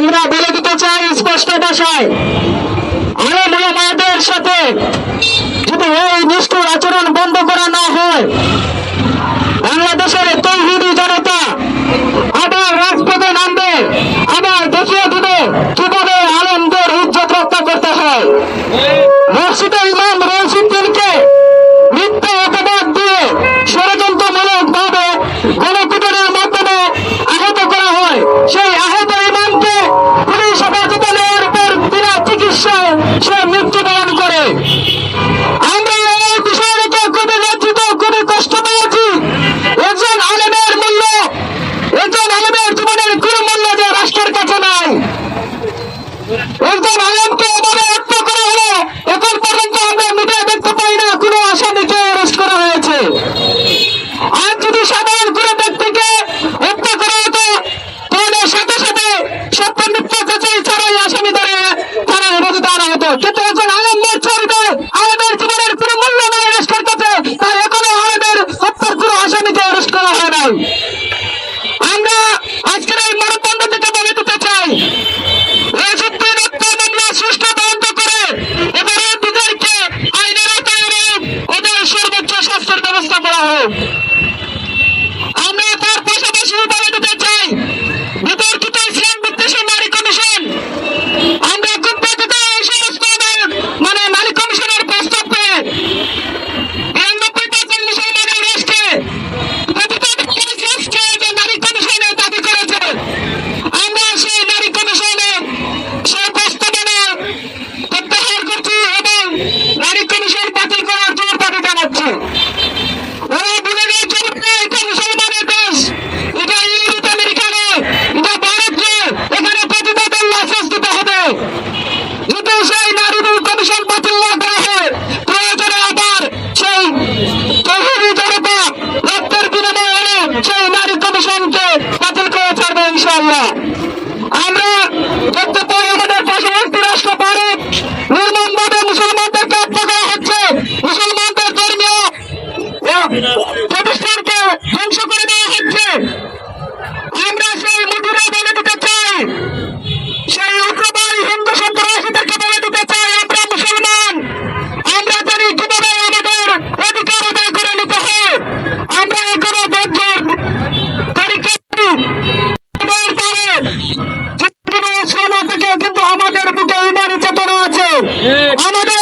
আমরা বলে দিতে চাই স্পষ্ট ভাষায়, আরও মহামাদের সাথে যদি এই নিষ্ঠুর আচরণ বন্ধ করা না হয়, বাংলাদেশের তৈরি জনতা আবার রাজপথে নামবে, আবার দেখিয়ে দিবে কীভাবে আনন্দের ইজ্জত রক্ষা করতে হয়। 我要抓男人。Costa Bravo. 阿妈。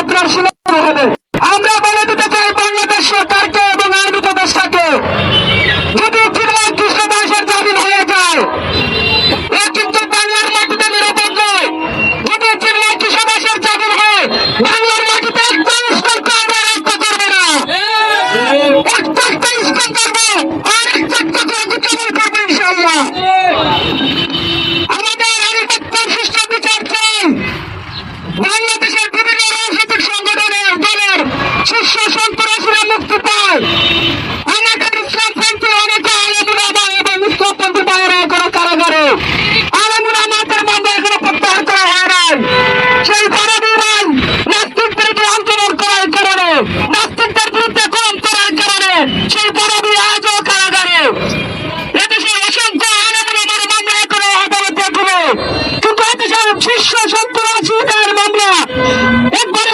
আপনার শিলা হবে। আমরা Hey,